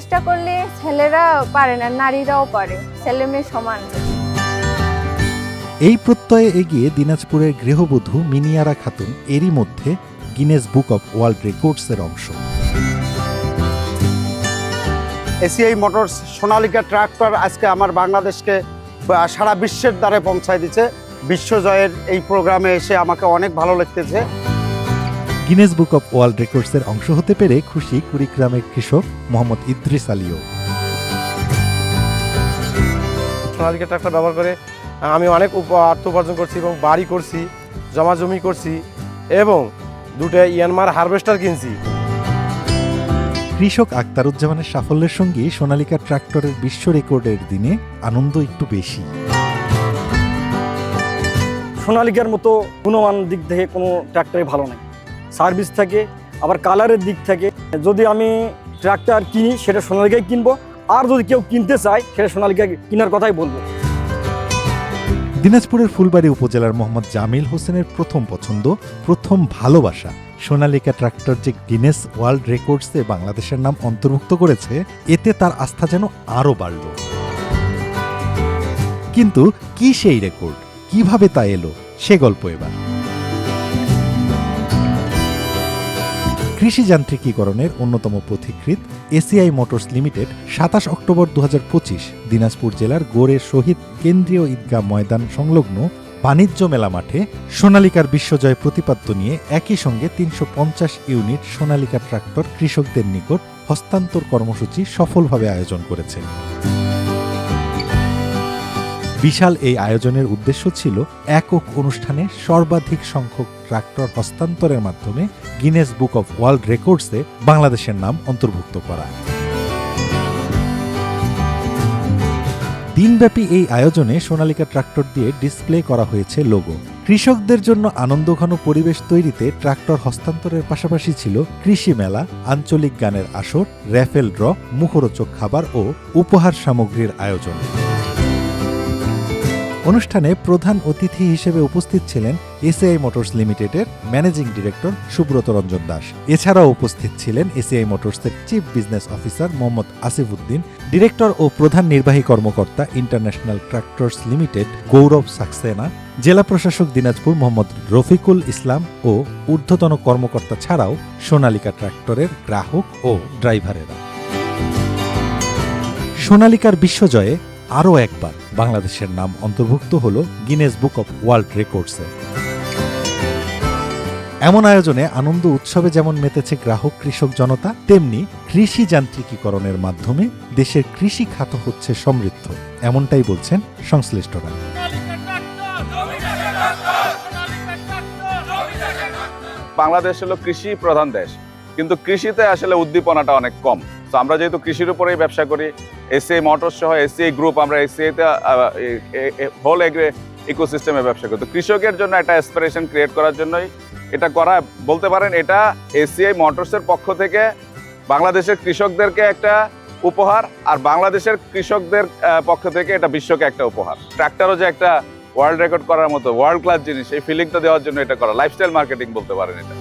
চেষ্টা করলে ছেলেরা পারে না নারীরাও পারে ছেলে মেয়ে সমান এই প্রত্যয়ে এগিয়ে দিনাজপুরের গৃহবধূ মিনিয়ারা খাতুন এরই মধ্যে গিনেস বুক অব ওয়ার্ল্ড রেকর্ডসের অংশ। এসিআই মোটরস সোনালিকা ট্রাক্টর আজকে আমার বাংলাদেশকে সারা বিশ্বের দ্বারে পৌঁছায় দিচ্ছে। বিশ্বজয়ের এই প্রোগ্রামে এসে আমাকে অনেক ভালো লাগতেছে। গিনেস বুক অব ওয়ার্ল্ড রেকর্ডসের অংশ হতে পেরে খুশি কুড়িগ্রামের কৃষক মোহাম্মদ ইদ্রিস আলীও। সোনালিকা ট্রাক্টর ব্যবহার করে আমি অনেক উপ- অর্থ উপার্জন করছি এবং বাড়ি করছি জমা জমি করছি এবং দুটো ইয়ানমার হারভেস্টার কিনছি। কৃষক আক্তারুজ্জামানের সাফল্যের সঙ্গে সোনালিকা ট্রাক্টরের বিশ্ব রেকর্ডের দিনে আনন্দ একটু বেশি। সোনালিকার মতো গুণমান দিক থেকে কোনো ট্র্যাক্টরে ভালো নাই। সার্ভিস থাকে, আবার কালারের দিক থেকে। যদি আমি ট্র্যাক্টর কিনি, সেটা সোনালিকায় কিনবো। আর যদি কেউ কিনতে চায়, সেটা সোনালিকা কেনার কথাই বলব। দিনাজপুরের ফুলবাড়ি উপজেলার মোহাম্মদ জামিল হোসেনের প্রথম পছন্দ, প্রথম ভালোবাসা। সোনালিকা ট্রাক্টর যে গিনেস ওয়ার্ল্ড রেকর্ডসে বাংলাদেশের নাম অন্তর্ভুক্ত করেছে, এতে তার আস্থা যেন আরও বাড়ল। কিন্তু কি সেই রেকর্ড? কীভাবে তা এলো? সে গল্প এবার। কৃষি যান্ত্রিকীকরণের অন্যতম পথিকৃৎ এসিআই মোটরস লিমিটেড সাতাশ অক্টোবর দুহাজার পঁচিশ দিনাজপুর জেলার গোড়ের শহীদ কেন্দ্রীয় ঈদগাহ ময়দান সংলগ্ন বাণিজ্য মেলা মাঠে সোনালিকার বিশ্বজয় প্রতিপাদ্য নিয়ে একই সঙ্গে তিনশো পঞ্চাশ ইউনিট সোনালিকা ট্রাক্টর কৃষকদের নিকট হস্তান্তর কর্মসূচি সফলভাবে আয়োজন করেছে। বিশাল এই আয়োজনের উদ্দেশ্য ছিল একক অনুষ্ঠানে সর্বাধিক সংখ্যক ট্রাক্টর হস্তান্তরের মাধ্যমে গিনেস বুক অফ ওয়ার্ল্ড রেকর্ডসে বাংলাদেশের নাম অন্তর্ভুক্ত করা। দিনব্যাপী এই আয়োজনে সোনালিকা ট্রাক্টর দিয়ে ডিসপ্লে করা হয়েছে লোগো। কৃষকদের জন্য আনন্দঘন পরিবেশ তৈরিতে ট্রাক্টর হস্তান্তরের পাশাপাশি ছিল কৃষি মেলা, আঞ্চলিক গানের আসর, র্যাফেল ড্র, মুখরোচক খাবার ও উপহার সামগ্রীর আয়োজন। অনুষ্ঠানে প্রধান অতিথি হিসেবে উপস্থিত ছিলেন এসিআই মোটরস লিমিটেডের ম্যানেজিং ডিরেক্টর সুব্রত রঞ্জন দাস। এছাড়াও উপস্থিত ছিলেন ACI মোটরসের chief business officer Mohammad Asif Uddin director ও প্রধান নির্বাহী কর্মকর্তা international tractors limited Gaurav Saxena, জেলা প্রশাসক দিনাজপুর মোহাম্মদ রফিকুল ইসলাম ও ঊর্ধ্বতন কর্মকর্তা ছাড়াও সোনালিকা ট্রাক্টরের গ্রাহক ও ড্রাইভারেরা। সোনালিকার বিশ্বজয়ে আরও একবার বাংলাদেশের নাম অন্তর্ভুক্ত হল গিনেস বুক অব ওয়ার্ল্ড রেকর্ডসে এমন আয়োজনে আনন্দ উৎসবে যেমন মেতেছে গ্রাহক, কৃষক জনতা, তেমনি কৃষি যান্ত্রিকীকরণের মাধ্যমে দেশের কৃষি খাত হচ্ছে সমৃদ্ধ, এমনটাই বলছেন সংশ্লিষ্টরা। বাংলাদেশ হলো কৃষি প্রধান দেশ, কিন্তু কৃষিতে আসলে উদ্দীপনাটা অনেক কম। তো আমরা যেহেতু কৃষির উপরেই ব্যবসা করি এসিআই মোটর সহ এসিআই গ্রুপ আমরা এসিআইতে হোল এগ্রে ইকোসিস্টেমে ব্যবসা করি। তো কৃষকের জন্য একটা অ্যাসপিরেশন ক্রিয়েট করার জন্যই এটা করা, বলতে পারেন এটা এসিআই মোটরসের পক্ষ থেকে বাংলাদেশের কৃষকদেরকে একটা উপহার আর বাংলাদেশের কৃষকদের পক্ষ থেকে এটা বিশ্বকে একটা উপহার। ট্র্যাক্টরও যে একটা ওয়ার্ল্ড রেকর্ড করার মতো ওয়ার্ল্ড ক্লাস জিনিস, এই ফিলিংটা দেওয়ার জন্য এটা করা। লাইফস্টাইল মার্কেটিং বলতে পারেন এটা।